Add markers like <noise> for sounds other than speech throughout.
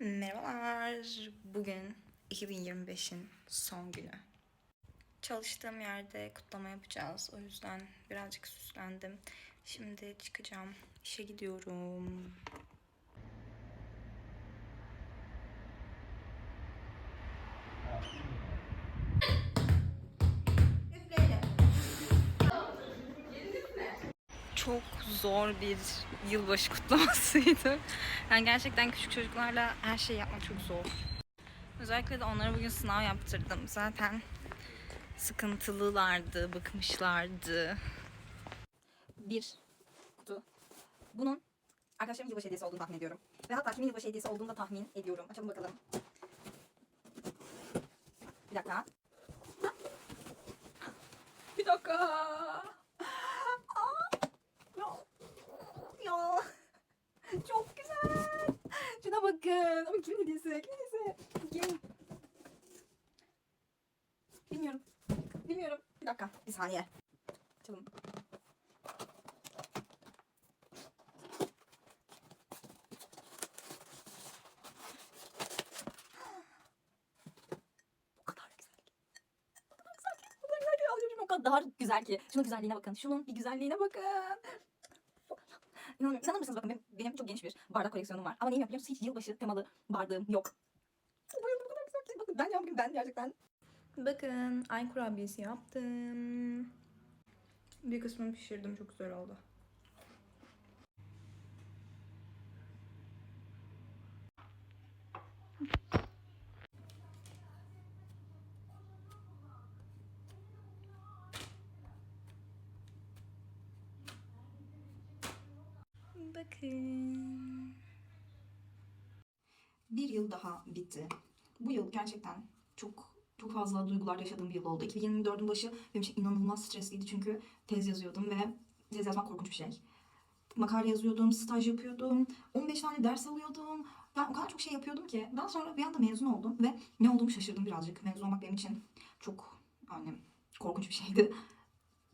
Merhabalar. Bugün 2025'in son günü. Çalıştığım yerde kutlama yapacağız. O yüzden birazcık süslendim. Şimdi çıkacağım. İşe gidiyorum. Çok zor bir yılbaşı kutlamasıydı. Yani gerçekten küçük çocuklarla her şeyi yapmak çok zor. Özellikle de onlara bugün sınav yaptırdım. Zaten sıkıntılılardı, bıkmışlardı. Bir kutu. Bunun arkadaşlarımın yılbaşı hediyesi olduğunu tahmin ediyorum. Ve hatta kimin yılbaşı hediyesi olduğunu da tahmin ediyorum. Açalım bakalım. Bir dakika. Bir dakika. Ya. Ya. Çok güzel. Şuna bakın. Ama kimin hediyesi? Kimin hediyesi? Kim? Bilmiyorum. Bilmiyorum. Bir dakika. Bir saniye. Açalım. Kadar güzel ki. Şunun güzelliğine bakın. Şunun bir güzelliğine bakın. İnanır mısınız bakın benim, benim çok geniş bir bardak koleksiyonum var. Ama neyim musunuz? Hiç yılbaşı temalı bardağım yok. Bayıldım bu kadar güzel ki. Bakın ben yapayım ben gerçekten. Bakın ay kurabiyesi yaptım. Bir kısmını pişirdim çok güzel oldu. Bakın. Bir yıl daha bitti. Bu yıl gerçekten çok çok fazla duygular yaşadığım bir yıl oldu. 2024'ün başı benim için inanılmaz stresliydi çünkü tez yazıyordum ve tez yazmak korkunç bir şey. Makale yazıyordum, staj yapıyordum, 15 tane ders alıyordum. Ben o kadar çok şey yapıyordum ki daha sonra bir anda mezun oldum ve ne olduğumu şaşırdım birazcık. Mezun olmak benim için çok yani korkunç bir şeydi.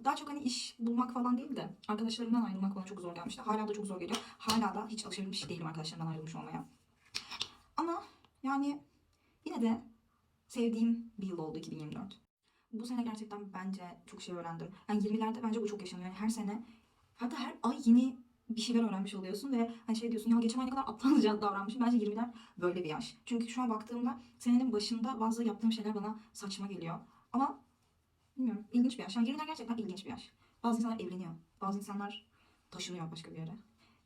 Daha çok hani iş bulmak falan değil de arkadaşlarımdan ayrılmak bana çok zor gelmişti. Hala da çok zor geliyor. Hala da hiç alışabilmiş değilim arkadaşlarımdan ayrılmış olmaya. Ama yani yine de sevdiğim bir yıl oldu 2024. Bu sene gerçekten bence çok şey öğrendim. Yani 20'lerde bence bu çok yaşanıyor. Yani her sene hatta her ay yeni bir şeyler öğrenmiş oluyorsun ve hani şey diyorsun ya geçen ay ne kadar aptalca <laughs> davranmışım. Bence 20'ler böyle bir yaş. Çünkü şu an baktığımda senenin başında bazı yaptığım şeyler bana saçma geliyor. Ama bilmiyorum ilginç bir yaş. Yani 20'ler gerçekten ilginç bir yaş. Bazı insanlar evleniyor. Bazı insanlar taşınıyor başka bir yere.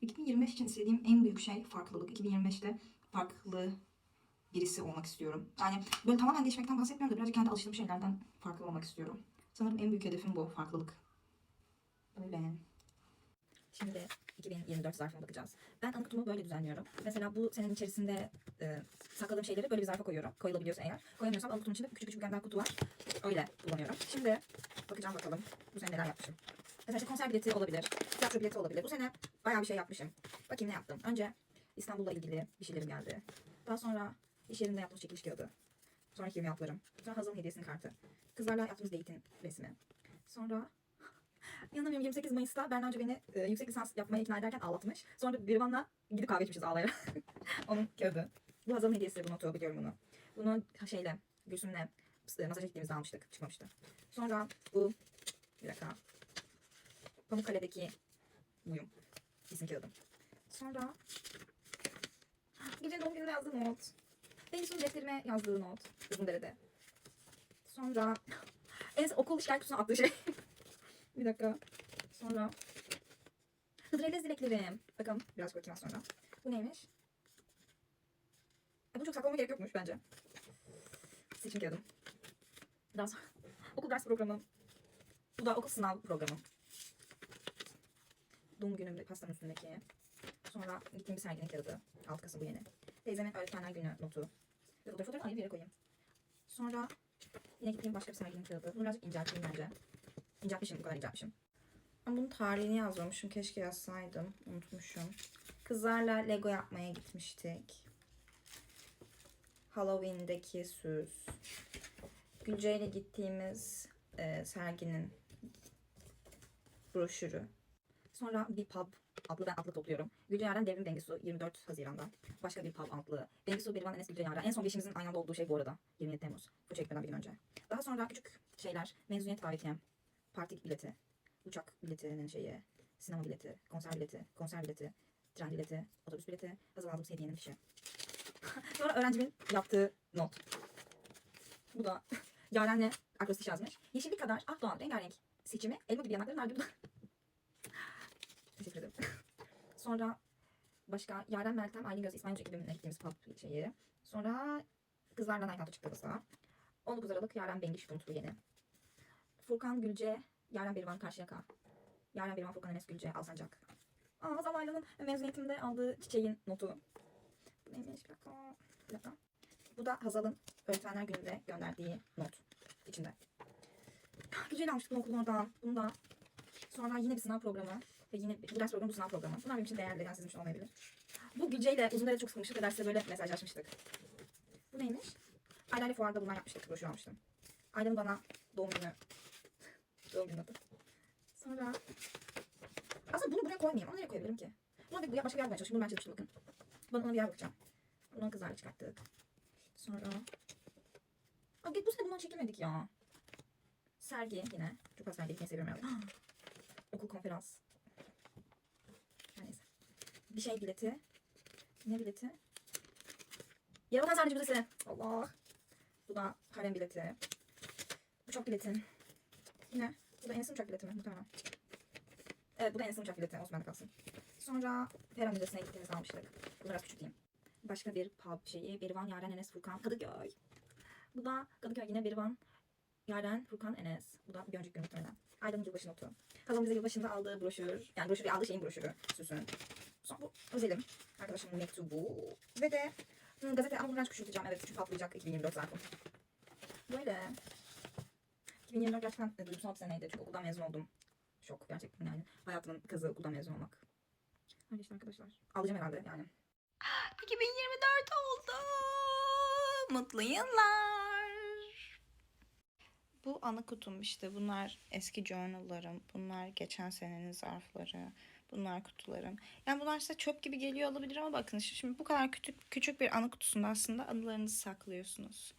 2025 için istediğim en büyük şey farklılık. 2025'te farklı birisi olmak istiyorum. Yani böyle tamamen değişmekten bahsetmiyorum da birazcık kendi alıştığım şeylerden farklı olmak istiyorum. Sanırım en büyük hedefim bu farklılık. Öyle. Şimdi 2024 zarfına bakacağız. Ben anı kutumu böyle düzenliyorum. Mesela bu senenin içerisinde e, sakladığım şeyleri böyle bir zarfa koyuyorum. Koyulabiliyorsa eğer. Koyamıyorsam anı kutumun içinde küçük küçük bir kutu var. Öyle kullanıyorum. Şimdi bakacağım bakalım bu sene neler yapmışım. Mesela işte konser bileti olabilir. Tiyatro bileti olabilir. Bu sene bayağı bir şey yapmışım. Bakayım ne yaptım. Önce İstanbul'la ilgili bir şeylerim geldi. Daha sonra iş yerinde yaptığımız çekiliş kağıdı. Sonraki yirmi yaplarım. Sonra Hazal'ın hediyesinin kartı. Kızlarla yaptığımız date'in resmi. Sonra İnanamıyorum 28 Mayıs'ta Berna Hoca beni e, yüksek lisans yapmaya ikna ederken ağlatmış. Sonra Berivan'la gidip kahve içmişiz ağlayarak. <laughs> Onun kağıdı. Bu Hazal'ın hediyesi bu notu biliyorum bunu. Bunu şeyle Gülsüm'le e, masaja gittiğimizde almıştık. Çıkmamıştı. Sonra bu bir dakika. Pamukkale'deki buyum. İsim kağıdım. Sonra Gece doğum gününde yazdığı not. Benimsin defterime yazdığı not. Uzundere'de. Sonra <laughs> en okul işgal kutusuna attığı şey. Bir dakika. Sonra Hıdrellez dileklerim. Bakalım biraz az sonra. Bu neymiş? E, bunu çok saklamama gerek yokmuş bence. Seçim kağıdım. Daha sonra <laughs> okul ders programı. Bu da okul sınav programı. Doğum günümde pastanın üstündeki. Sonra gittiğim bir serginin kağıdı. 6 Kasım bu yeni. Teyzemin öğretmenler günü notu. Ve fotoğrafı ayrı bir yere koyayım. Sonra yine gittiğim başka bir serginin kağıdı. Bunu birazcık incelteyim bence. İnceltmişim bu kadar inceltmişim. Ben bunun tarihini yazmamışım. Keşke yazsaydım. Unutmuşum. Kızlarla Lego yapmaya gitmiştik. Halloween'deki süs. Gülce ile gittiğimiz e, serginin broşürü. Sonra bir pub Altlı ben altlı topluyorum. Gülce Yaren Devrim Bengisu 24 Haziran'da. Başka bir pub altlı. Bengisu Berivan Enes Gülce Yaren. En son beşimizin aynı anda olduğu şey bu arada. 27 Temmuz. Bu çekmeden bir gün önce. Daha sonra küçük şeyler. Mezuniyet davetiyem. Parti bileti. Uçak biletinin şeyi. Sinema bileti. Konser bileti. Konser bileti. Tren bileti. Otobüs bileti. Hazır aldığım hediyenin fişi. <laughs> sonra öğrencimin yaptığı not. Bu da <laughs> Yaren'le akrostiş yazmış. Yeşillik kadar ah doğan rengarenk seçimi. Elma gibi yanakları nar gibi. <laughs> Teşekkür ederim. Sonra başka Yaren Meltem, Aylin Göz, İsmail Hoca ekibimle gittiğimiz şeyi. Sonra Kızlarla Naykan'da çıktığımızda. 19 Aralık Yaren Bengiş Unutulu Yeni. Furkan Gülce, Yaren Berivan Karşıyaka. Yaren Berivan Furkan Enes Gülce Alsancak. Aa Zavaylı'nın mezuniyetimde aldığı çiçeğin notu. Bu neymiş? Bir dakika. Bir dakika. Bu da Hazal'ın Öğretmenler Günü'nde gönderdiği not içinde. Gülce'yle almıştık bunu okulun oradan. Bunu da. Sonra yine bir sınav programı. Ve yine bu ders programı bu sınav programı. Bunlar benim için değerli. Yani sizin için olmayabilir. Bu Gülce ile uzun çok sıkılmıştık ve derste böyle mesajlaşmıştık. Bu neymiş? Ayla ile fuarda bunlar yapmıştık. Broşür almıştım. Ayla'nın bana doğum günü. Sonra aslında bunu buraya koymayayım. Onu nereye koyabilirim ki? Buna bir, başka bir yer bulmaya çalışayım. Bunu ben çizmiştim bakın. Ben ona bir yer bakacağım. Bunu kızlarla çıkarttık. Sonra... Aa, bu sene bundan çekilmedik ya. Sergi yine. Çok az sergi gitmeyi seviyorum yani. <gasps> Okul konferans. Her neyse. Bir şey bileti. Ne bileti? Yaratan sadece bileti. Allah. Bu da harem bileti. Uçak biletin. Yine. Bu da Enes'in uçak bileti mi? Muhtemelen. Evet bu da Enes'in uçak bileti. Bende kalsın. Sonra Pera Müzesi'ne gittiğimizde almıştık. Bunlar biraz küçük diyeyim. Başka bir pub şeyi. Berivan, Yaren, Enes, Furkan, Kadıköy. Bu da Kadıköy yine Berivan, Yaren, Furkan, Enes. Bu da bir önceki gün muhtemelen. Aydın yılbaşı notu. Kazan bize yılbaşında aldığı broşür. Yani broşürü aldığı şeyin broşürü. Süsün. Sonra bu özelim. Arkadaşımın mektubu. Ve de hmm, gazete ama bunu birazcık küçülteceğim. Evet küçük patlayacak 2024 zaten. Böyle. 2024 gerçekten duygusal bir seneydi. Çünkü okuldan mezun oldum. Şok gerçekten yani. Hayatımın kazı okuldan mezun olmak. Öyle işte arkadaşlar. Alacağım herhalde yani. 2024 oldu. Mutlu yıllar. Bu anı kutum işte. Bunlar eski journallarım. Bunlar geçen senenin zarfları. Bunlar kutularım. Yani bunlar size çöp gibi geliyor olabilir ama bakın işte şimdi bu kadar küçük, küçük bir anı kutusunda aslında anılarınızı saklıyorsunuz.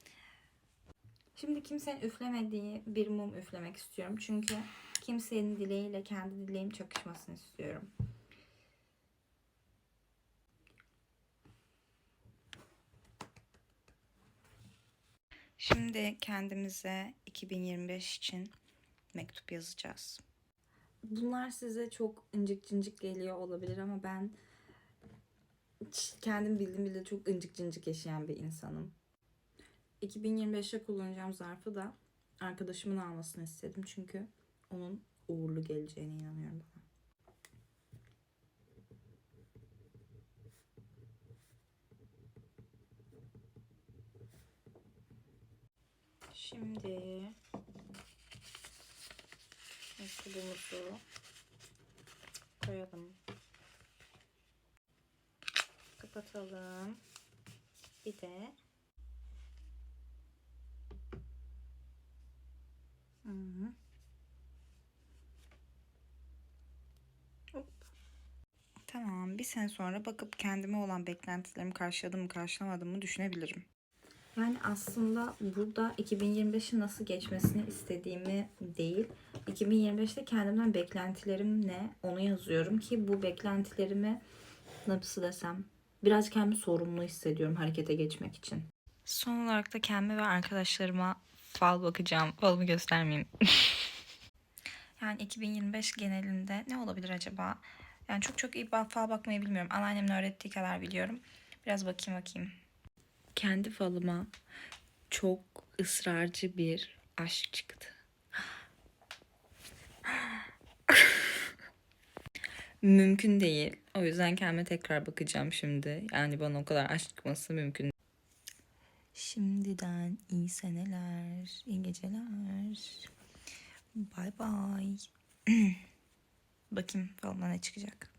Şimdi kimsenin üflemediği bir mum üflemek istiyorum. Çünkü kimsenin dileğiyle kendi dileğim çakışmasını istiyorum. Şimdi kendimize 2025 için mektup yazacağız. Bunlar size çok incik cincik geliyor olabilir ama ben kendim bildiğim bile çok incik cincik yaşayan bir insanım. 2025'te kullanacağım zarfı da arkadaşımın almasını istedim çünkü onun uğurlu geleceğine inanıyorum bana. Şimdi mektubumuzu koyalım. Kapatalım. Bir de Hı hı. Hop. Tamam. Bir sene sonra bakıp kendime olan beklentilerimi karşıladım mı karşılamadım mı düşünebilirim. Yani aslında burada 2025'in nasıl geçmesini istediğimi değil, 2025'te kendimden beklentilerim ne onu yazıyorum ki bu beklentilerimi nasıl desem biraz kendimi sorumlu hissediyorum harekete geçmek için. Son olarak da kendime ve arkadaşlarıma fal bakacağım. Falımı göstermeyeyim. <laughs> yani 2025 genelinde ne olabilir acaba? Yani çok çok iyi fal bakmayı bilmiyorum. Anneannemin öğrettiği kadar biliyorum. Biraz bakayım bakayım. Kendi falıma çok ısrarcı bir aşk çıktı. <laughs> mümkün değil. O yüzden kendime tekrar bakacağım şimdi. Yani bana o kadar aşk çıkması mümkün. Şimdiden iyi seneler, iyi geceler. Bay bay. <clears throat> Bakayım falımda ne çıkacak.